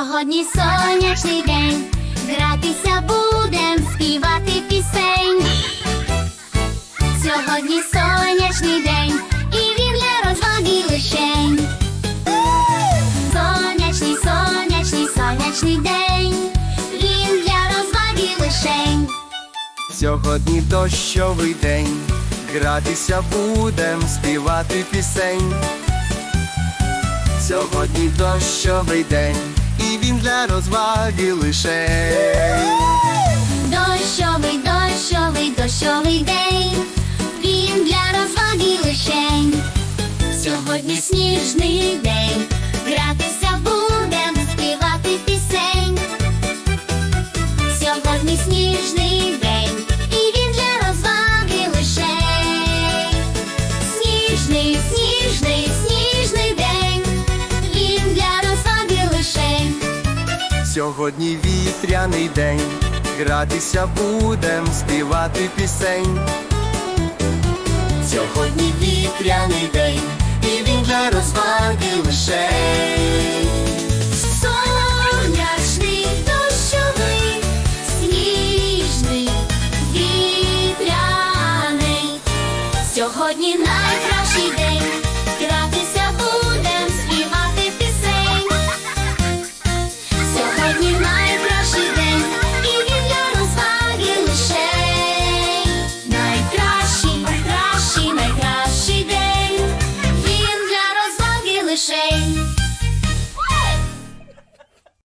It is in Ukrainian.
Сьогодні сонячний день, гратися будем, співати пісень. Сьогодні сонячний день, і він для розваги. Сонячний, сонячний, сонячний день, він для розваги. Сьогодні дощовий день, гратися будем, співати пісень. Сьогодні дощовий день, він для розваги лише. Дощовий, дощовий, дощовий день, він для розваги лишень. Сьогодні сніжний день, гратися будем, співати пісень. Сьогодні сніжний день, і він для розваги лишень. Сніжний, сніжний, сніжний Сьогодні вітряний день, гратися будем, співати пісень. Сьогодні вітряний день, і він для розваги лише. Соняшний дощовий, сніжний вітряний. Сьогодні на